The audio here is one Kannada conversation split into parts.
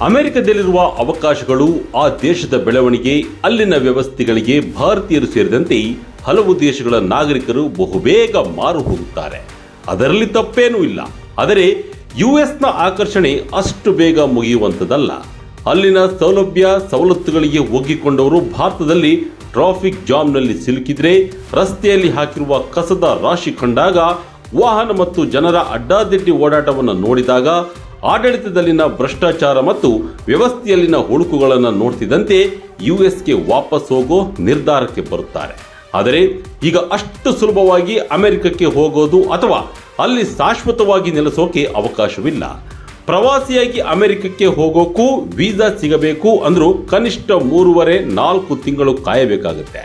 ಅಮೆರಿಕದಲ್ಲಿರುವ ಅವಕಾಶಗಳು ಆ ದೇಶದ ಬೆಳವಣಿಗೆ, ಅಲ್ಲಿನ ವ್ಯವಸ್ಥೆಗಳಿಗೆ ಭಾರತೀಯರು ಸೇರಿದಂತೆ ಹಲವು ದೇಶಗಳ ನಾಗರಿಕರು ಬಹುಬೇಗ ಮಾರು ಹೋಗುತ್ತಾರೆ. ಅದರಲ್ಲಿ ತಪ್ಪೇನೂ ಇಲ್ಲ. ಆದರೆ ಯು ಎಸ್ನ ಆಕರ್ಷಣೆ ಅಷ್ಟು ಬೇಗ ಮುಗಿಯುವಂಥದ್ದಲ್ಲ. ಅಲ್ಲಿನ ಸೌಲಭ್ಯ, ಸವಲತ್ತುಗಳಿಗೆ ಒಗ್ಗಿಕೊಂಡವರು ಭಾರತದಲ್ಲಿ ಟ್ರಾಫಿಕ್ ಜಾಮ್ನಲ್ಲಿ ಸಿಲುಕಿದ್ರೆ, ರಸ್ತೆಯಲ್ಲಿ ಹಾಕಿರುವ ಕಸದ ರಾಶಿ ಕಂಡಾಗ ವಾಹನ ಮತ್ತು ಜನರ ಅಡ್ಡಾದಿಡ್ಡಿ ಓಡಾಟವನ್ನು ನೋಡಿದಾಗ ಆಡಳಿತದಲ್ಲಿನ ಭ್ರಷ್ಟಾಚಾರ ಮತ್ತು ವ್ಯವಸ್ಥೆಯಲ್ಲಿನ ಹುಡುಕುಗಳನ್ನು ನೋಡ್ತಿದ್ದಂತೆ ಯುಎಸ್ಗೆ ವಾಪಸ್ ಹೋಗೋ ನಿರ್ಧಾರಕ್ಕೆ ಬರುತ್ತಾರೆ. ಆದರೆ ಈಗ ಅಷ್ಟು ಸುಲಭವಾಗಿ ಅಮೆರಿಕಕ್ಕೆ ಹೋಗೋದು ಅಥವಾ ಅಲ್ಲಿ ಶಾಶ್ವತವಾಗಿ ನೆಲೆಸೋಕೆ ಅವಕಾಶವಿಲ್ಲ. ಪ್ರವಾಸಿಯಾಗಿ ಅಮೆರಿಕಕ್ಕೆ ಹೋಗೋಕ್ಕೂ ವೀಸಾ ಸಿಗಬೇಕು ಅಂದರೂ ಕನಿಷ್ಠ ಮೂರುವರೆ ನಾಲ್ಕು ತಿಂಗಳು ಕಾಯಬೇಕಾಗುತ್ತೆ.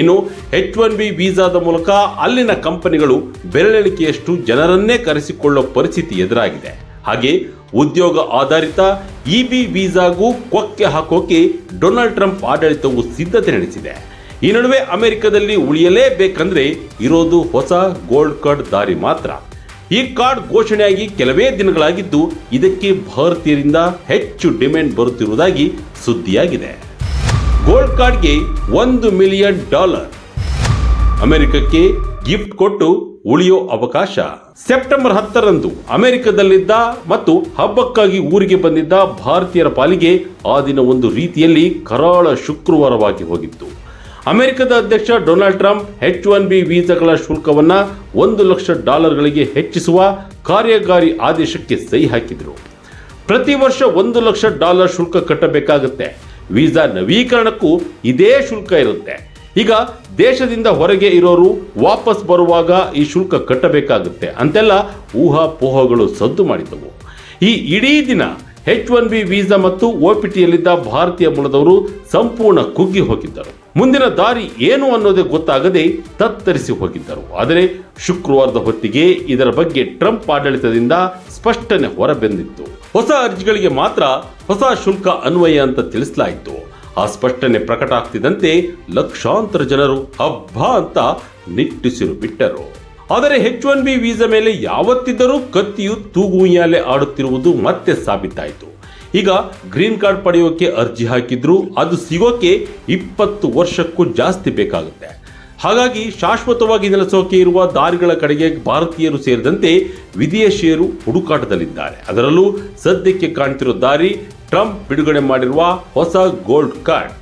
ಇನ್ನು ಎಚ್ ಒನ್ ಬಿ ವೀಸಾದ ಮೂಲಕ ಅಲ್ಲಿನ ಕಂಪನಿಗಳು ಬೆರಳೆಣಿಕೆಯಷ್ಟು ಜನರನ್ನೇ ಕರೆಸಿಕೊಳ್ಳೋ ಪರಿಸ್ಥಿತಿ ಎದುರಾಗಿದೆ. ಹಾಗೆ ಉದ್ಯೋಗ ಆಧಾರಿತ ಇ ಬಿ ವೀಸಾಗೂ ಕೊಕ್ಕೆ ಹಾಕೋಕೆ ಡೊನಾಲ್ಡ್ ಟ್ರಂಪ್ ಆಡಳಿತವು ಸಿದ್ಧತೆ ನಡೆಸಿದೆ. ಈ ನಡುವೆ ಅಮೆರಿಕದಲ್ಲಿ ಉಳಿಯಲೇಬೇಕಂದ್ರೆ ಇರೋದು ಹೊಸ ಗೋಲ್ಡ್ ಕಾರ್ಡ್ ದಾರಿ ಮಾತ್ರ. ಈ ಕಾರ್ಡ್ ಘೋಷಣೆಯಾಗಿ ಕೆಲವೇ ದಿನಗಳಾಗಿದ್ದು ಇದಕ್ಕೆ ಭಾರತೀಯರಿಂದ ಹೆಚ್ಚು ಡಿಮ್ಯಾಂಡ್ ಬರುತ್ತಿರುವುದಾಗಿ ಸುದ್ದಿಯಾಗಿದೆ. ಗೋಲ್ಡ್ ಕಾರ್ಡ್ಗೆ ಒಂದು ಮಿಲಿಯನ್ ಡಾಲರ್. ಅಮೆರಿಕಕ್ಕೆ ಗಿಫ್ಟ್ ಕೊಟ್ಟು ಉಳಿಯೋ ಅವಕಾಶ. ಸೆಪ್ಟೆಂಬರ್ ಹತ್ತರಂದು ಅಮೆರಿಕದಲ್ಲಿದ್ದ ಮತ್ತು ಹಬ್ಬಕ್ಕಾಗಿ ಊರಿಗೆ ಬಂದಿದ್ದ ಭಾರತೀಯರ ಪಾಲಿಗೆ ಆ ದಿನ ಒಂದು ರೀತಿಯಲ್ಲಿ ಕರಾಳ ಶುಕ್ರವಾರವಾಗಿ ಹೋಗಿತ್ತು. ಅಮೆರಿಕದ ಅಧ್ಯಕ್ಷ Donald Trump H one B ವೀಸಾಗಳ ಶುಲ್ಕವನ್ನ ಒಂದು ಲಕ್ಷ ಡಾಲರ್ಗಳಿಗೆ ಹೆಚ್ಚಿಸುವ ಕಾರ್ಯಕಾರಿ ಆದೇಶಕ್ಕೆ ಸಹಿ ಹಾಕಿದರು. ಪ್ರತಿ ವರ್ಷ ಒಂದು ಲಕ್ಷ ಡಾಲರ್ ಶುಲ್ಕ ಕಟ್ಟಬೇಕಾಗುತ್ತೆ. ವೀಸಾ ನವೀಕರಣಕ್ಕೂ ಇದೇ ಶುಲ್ಕ ಇರುತ್ತೆ. ಈಗ ದೇಶದಿಂದ ಹೊರಗೆ ಇರೋರು ವಾಪಸ್ ಬರುವಾಗ ಈ ಶುಲ್ಕ ಕಟ್ಟಬೇಕಾಗುತ್ತೆ. ಅಂತೆಲ್ಲ ಊಹಾಪೋಹಗಳು ಸದ್ದು ಮಾಡಿದ್ದವು. ಈ ಇಡೀ ದಿನ ಎಚ್ ಒನ್ ಬಿ ವೀಸಾ ಮತ್ತು ಓಪಿಟಿಯಲ್ಲಿದ್ದ ಭಾರತೀಯ ಮೂಲದವರು ಸಂಪೂರ್ಣ ಕುಗ್ಗಿ ಹೋಗಿದ್ದರು. ಮುಂದಿನ ದಾರಿ ಏನು ಅನ್ನೋದೇ ಗೊತ್ತಾಗದೆ ತತ್ತರಿಸಿ ಹೋಗಿದ್ದರು. ಆದರೆ ಶುಕ್ರವಾರದ ಹೊತ್ತಿಗೆ ಇದರ ಬಗ್ಗೆ ಟ್ರಂಪ್ ಆಡಳಿತದಿಂದ ಸ್ಪಷ್ಟನೆ ಹೊರಬಂದಿತ್ತು. ಹೊಸ ಅರ್ಜಿಗಳಿಗೆ ಮಾತ್ರ ಹೊಸ ಶುಲ್ಕ ಅನ್ವಯ ಅಂತ ತಿಳಿಸಲಾಯಿತು. ಆ ಸ್ಪಷ್ಟನೆ ಪ್ರಕಟ ಆಗ್ತಿದ್ದಂತೆ ಲಕ್ಷಾಂತರ ಜನರು ಹಬ್ಬ ಅಂತ ನಿಟ್ಟುಸಿರು ಬಿಟ್ಟರು. ಆದರೆ ಹೆಚ್ ಒನ್ ಬಿ ವೀಸಾ ಮೇಲೆ ಯಾವತ್ತಿದ್ದರೂ ಕತ್ತಿಯು ತೂಗುಯಾಲೆ ಆಡುತ್ತಿರುವುದು ಮತ್ತೆ ಸಾಬೀತಾಯಿತು. ಈಗ ಗ್ರೀನ್ ಕಾರ್ಡ್ ಪಡೆಯೋಕೆ ಅರ್ಜಿ ಹಾಕಿದ್ರು ಅದು ಸಿಗೋಕೆ ಇಪ್ಪತ್ತು ವರ್ಷಕ್ಕೂ ಜಾಸ್ತಿ ಬೇಕಾಗುತ್ತೆ. ಹಾಗಾಗಿ ಶಾಶ್ವತವಾಗಿ ನೆಲೆಸೋಕೆ ಇರುವ ದಾರಿಗಳ ಕಡೆಗೆ ಭಾರತೀಯರು ಸೇರಿದಂತೆ ವಿದೇಶಿಯರು ಹುಡುಕಾಟದಲ್ಲಿದ್ದಾರೆ. ಅದರಲ್ಲೂ ಸದ್ಯಕ್ಕೆ ಕಾಣ್ತಿರೋ ದಾರಿ ಟ್ರಂಪ್ ಬಿಡುಗಡೆ ಮಾಡಿರುವ ಹೊಸ ಗೋಲ್ಡ್ ಕಾರ್ಡ್.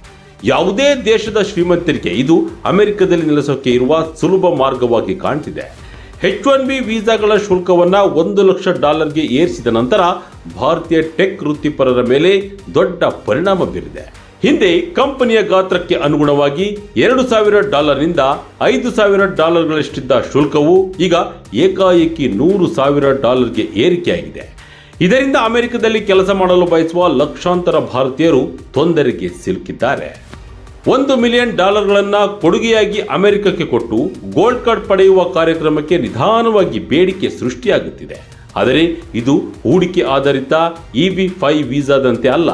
ಯಾವುದೇ ದೇಶದ ಶ್ರೀಮಂತರಿಗೆ ಇದು ಅಮೆರಿಕದಲ್ಲಿ ನೆಲೆಸೋಕೆ ಇರುವ ಸುಲಭ ಮಾರ್ಗವಾಗಿ ಕಾಣ್ತಿದೆ. ಹೆಚ್ ಒನ್ ಬಿ ವೀಸಾಗಳ ಶುಲ್ಕವನ್ನ ಒಂದು ಲಕ್ಷ ಡಾಲರ್ಗೆ ಏರಿಸಿದ ನಂತರ ಭಾರತೀಯ ಟೆಕ್ ವೃತ್ತಿಪರರ ಮೇಲೆ ದೊಡ್ಡ ಪರಿಣಾಮ ಬೀರಿದೆ. ಹಿಂದೆ ಕಂಪನಿಯ ಗಾತ್ರಕ್ಕೆ ಅನುಗುಣವಾಗಿ ಎರಡು ಸಾವಿರ ಡಾಲರ್ನಿಂದ ಐದು ಸಾವಿರ ಡಾಲರ್ಗಳಷ್ಟಿದ್ದ ಶುಲ್ಕವು ಈಗ ಏಕಾಏಕಿ ನೂರು ಸಾವಿರ ಡಾಲರ್ಗೆ ಏರಿಕೆಯಾಗಿದೆ. ಇದರಿಂದ ಅಮೆರಿಕದಲ್ಲಿ ಕೆಲಸ ಮಾಡಲು ಬಯಸುವ ಲಕ್ಷಾಂತರ ಭಾರತೀಯರು ತೊಂದರೆಗೆ ಸಿಲುಕಿದ್ದಾರೆ. ಒಂದು ಮಿಲಿಯನ್ ಡಾಲರ್ಗಳನ್ನ ಕೊಡುಗೆಯಾಗಿ ಅಮೆರಿಕಕ್ಕೆ ಕೊಟ್ಟು ಗೋಲ್ಡ್ ಕಾರ್ಡ್ ಪಡೆಯುವ ಕಾರ್ಯಕ್ರಮಕ್ಕೆ ನಿಧಾನವಾಗಿ ಬೇಡಿಕೆ ಸೃಷ್ಟಿಯಾಗುತ್ತಿದೆ. ಆದರೆ ಇದು ಹೂಡಿಕೆ ಆಧಾರಿತ ಇ ಬಿ ಫೈ ವೀಸಾದಂತೆ ಅಲ್ಲ.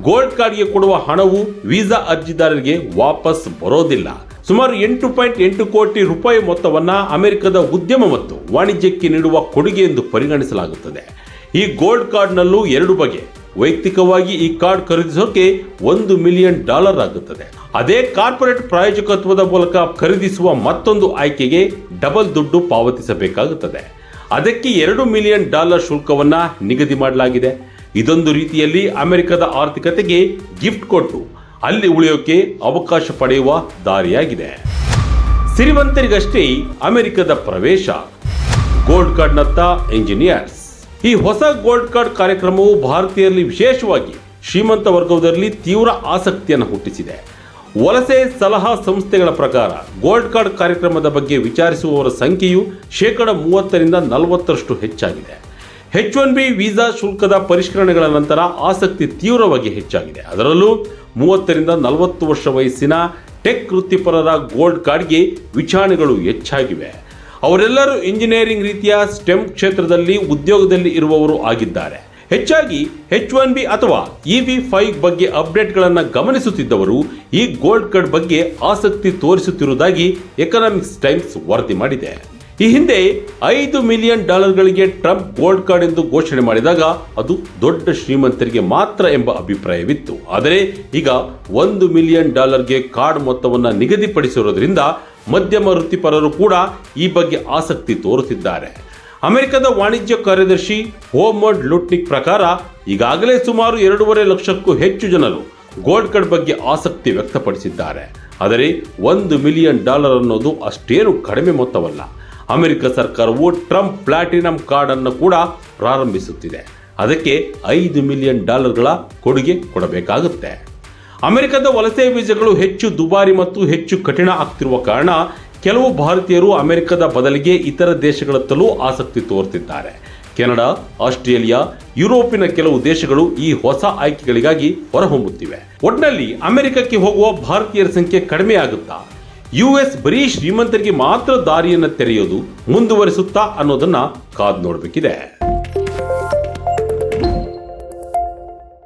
ಗೋಲ್ಡ್ ಕಾರ್ಡ್ಗೆ ಕೊಡುವ ಹಣವು ವೀಸಾ ಅರ್ಜಿದಾರರಿಗೆ ವಾಪಸ್ ಬರೋದಿಲ್ಲ. ಸುಮಾರು ಎಂಟು ಪಾಯಿಂಟ್ ಎಂಟು ಕೋಟಿ ರೂಪಾಯಿ ಮೊತ್ತವನ್ನ ಅಮೆರಿಕದ ಉದ್ಯಮ ಮತ್ತು ವಾಣಿಜ್ಯಕ್ಕೆ ನೀಡುವ ಕೊಡುಗೆ ಎಂದು ಪರಿಗಣಿಸಲಾಗುತ್ತದೆ. ಈ ಗೋಲ್ಡ್ ಕಾರ್ಡ್ನಲ್ಲೂ ಎರಡು ಬಗೆ. ವೈಯಕ್ತಿಕವಾಗಿ ಈ ಕಾರ್ಡ್ ಖರೀದಿಸೋಕೆ ಒಂದು ಮಿಲಿಯನ್ ಡಾಲರ್ ಆಗುತ್ತದೆ. ಅದೇ ಕಾರ್ಪೊರೇಟ್ ಪ್ರಾಯೋಜಕತ್ವದ ಮೂಲಕ ಖರೀದಿಸುವ ಮತ್ತೊಂದು ಆಯ್ಕೆಗೆ ಡಬಲ್ ದುಡ್ಡು ಪಾವತಿಸಬೇಕಾಗುತ್ತದೆ. ಅದಕ್ಕೆ ಎರಡು ಮಿಲಿಯನ್ ಡಾಲರ್ ಶುಲ್ಕವನ್ನ ನಿಗದಿ ಮಾಡಲಾಗಿದೆ. ಇದೊಂದು ರೀತಿಯಲ್ಲಿ ಅಮೆರಿಕದ ಆರ್ಥಿಕತೆಗೆ ಗಿಫ್ಟ್ ಕೊಟ್ಟು ಅಲ್ಲಿ ಉಳಿಯೋಕೆ ಅವಕಾಶ ಪಡೆಯುವ ದಾರಿಯಾಗಿದೆ. ಸಿರಿವಂತರಿಗಷ್ಟೇ ಅಮೆರಿಕದ ಪ್ರವೇಶ. ಗೋಲ್ಡ್ ಕಾರ್ಡ್ನತ್ತ ಇಂಜಿನಿಯರ್ಸ್ ಈ ಹೊಸ ಗೋಲ್ಡ್ ಕಾರ್ಡ್ ಕಾರ್ಯಕ್ರಮವು ಭಾರತೀಯರಲ್ಲಿ ವಿಶೇಷವಾಗಿ ಶ್ರೀಮಂತ ವರ್ಗದಲ್ಲಿ ತೀವ್ರ ಆಸಕ್ತಿಯನ್ನು ಹುಟ್ಟಿಸಿದೆ. ವಲಸೆ ಸಲಹಾ ಸಂಸ್ಥೆಗಳ ಪ್ರಕಾರ ಗೋಲ್ಡ್ ಕಾರ್ಡ್ ಕಾರ್ಯಕ್ರಮದ ಬಗ್ಗೆ ವಿಚಾರಿಸುವವರ ಸಂಖ್ಯೆಯು ಶೇಕಡ ಮೂವತ್ತರಿಂದ ನಲವತ್ತರಷ್ಟು ಹೆಚ್ಚಾಗಿದೆ. ಹೆಚ್ ಒನ್ ಬಿ ವೀಸಾ ಶುಲ್ಕದ ಪರಿಷ್ಕರಣೆಗಳ ನಂತರ ಆಸಕ್ತಿ ತೀವ್ರವಾಗಿ ಹೆಚ್ಚಾಗಿದೆ. ಅದರಲ್ಲೂ ಮೂವತ್ತರಿಂದ ನಲವತ್ತು ವರ್ಷ ವಯಸ್ಸಿನ ಟೆಕ್ ವೃತ್ತಿಪರರ ಗೋಲ್ಡ್ ಕಾರ್ಡ್ಗೆ ವಿಚಾರಣೆಗಳು ಹೆಚ್ಚಾಗಿವೆ. ಅವರೆಲ್ಲರೂ ಇಂಜಿನಿಯರಿಂಗ್ ರೀತಿಯ ಸ್ಟೆಮ್ ಕ್ಷೇತ್ರದಲ್ಲಿ ಉದ್ಯೋಗದಲ್ಲಿ ಇರುವವರು ಆಗಿದ್ದಾರೆ. ಹೆಚ್ಚಾಗಿ ಹೆಚ್ ಒನ್ ಬಿ ಅಥವಾ ಇ ವಿ ಫೈವ್ ಬಗ್ಗೆ ಅಪ್ಡೇಟ್ಗಳನ್ನು ಗಮನಿಸುತ್ತಿದ್ದವರು ಈ ಗೋಲ್ಡ್ ಕಾರ್ಡ್ ಬಗ್ಗೆ ಆಸಕ್ತಿ ತೋರಿಸುತ್ತಿರುವುದಾಗಿ ಎಕನಾಮಿಕ್ಸ್ ಟೈಮ್ಸ್ ವರದಿ ಮಾಡಿದೆ. ಈ ಹಿಂದೆ ಐದು ಮಿಲಿಯನ್ ಡಾಲರ್ಗಳಿಗೆ ಟ್ರಂಪ್ ಗೋಲ್ಡ್ ಕಾರ್ಡ್ ಎಂದು ಘೋಷಣೆ ಮಾಡಿದಾಗ ಅದು ದೊಡ್ಡ ಶ್ರೀಮಂತರಿಗೆ ಮಾತ್ರ ಎಂಬ ಅಭಿಪ್ರಾಯವಿತ್ತು. ಆದರೆ ಈಗ ಒಂದು ಮಿಲಿಯನ್ ಡಾಲರ್ಗೆ ಕಾರ್ಡ್ ಮೊತ್ತವನ್ನು ನಿಗದಿಪಡಿಸಿರೋದ್ರಿಂದ ಮಧ್ಯಮ ವೃತ್ತಿಪರರು ಕೂಡ ಈ ಬಗ್ಗೆ ಆಸಕ್ತಿ ತೋರುತ್ತಿದ್ದಾರೆ. ಅಮೆರಿಕದ ವಾಣಿಜ್ಯ ಕಾರ್ಯದರ್ಶಿ ಹೋಮರ್ಡ್ ಲುಟ್ನಿಕ್ ಪ್ರಕಾರ ಈಗಾಗಲೇ ಸುಮಾರು ಎರಡೂವರೆ ಲಕ್ಷಕ್ಕೂ ಹೆಚ್ಚು ಜನರು ಗೋಲ್ಡ್ ಕಾರ್ಡ್ ಬಗ್ಗೆ ಆಸಕ್ತಿ ವ್ಯಕ್ತಪಡಿಸಿದ್ದಾರೆ. ಆದರೆ ಒಂದು ಮಿಲಿಯನ್ ಡಾಲರ್ ಅನ್ನೋದು ಅಷ್ಟೇನು ಕಡಿಮೆ ಮೊತ್ತವಲ್ಲ. ಅಮೆರಿಕ ಸರ್ಕಾರವು ಟ್ರಂಪ್ ಪ್ಲಾಟಿನಂ ಕಾರ್ಡ್ ಅನ್ನು ಕೂಡ ಪ್ರಾರಂಭಿಸುತ್ತಿದೆ. ಅದಕ್ಕೆ ಐದು ಮಿಲಿಯನ್ ಡಾಲರ್ಗಳ ಕೊಡುಗೆ ಕೊಡಬೇಕಾಗುತ್ತೆ. ಅಮೆರಿಕದ ವಲಸೆ ವೀಸಾಗಳು ಹೆಚ್ಚು ದುಬಾರಿ ಮತ್ತು ಹೆಚ್ಚು ಕಠಿಣ ಆಗ್ತಿರುವ ಕಾರಣ ಕೆಲವು ಭಾರತೀಯರು ಅಮೆರಿಕದ ಬದಲಿಗೆ ಇತರ ದೇಶಗಳತ್ತಲೂ ಆಸಕ್ತಿ ತೋರುತ್ತಿದ್ದಾರೆ ಕೆನಡಾ, ಆಸ್ಟ್ರೇಲಿಯಾ, ಯುರೋಪಿನ ಕೆಲವು ದೇಶಗಳು ಈ ಹೊಸ ಆಯ್ಕೆಗಳಿಗಾಗಿ ಹೊರಹೊಮ್ಮುತ್ತಿವೆ. ಒಟ್ನಲ್ಲಿ ಅಮೆರಿಕಕ್ಕೆ ಹೋಗುವ ಭಾರತೀಯರ ಸಂಖ್ಯೆ ಕಡಿಮೆ ಆಗುತ್ತಾ? ಯುಎಸ್ ಬರೀ ಶ್ರೀಮಂತರಿಗೆ ಮಾತ್ರ ದಾರಿಯನ್ನು ತೆರೆಯೋದು ಮುಂದುವರಿಸುತ್ತಾ ಅನ್ನೋದನ್ನ ಕಾದು ನೋಡಬೇಕಿದೆ.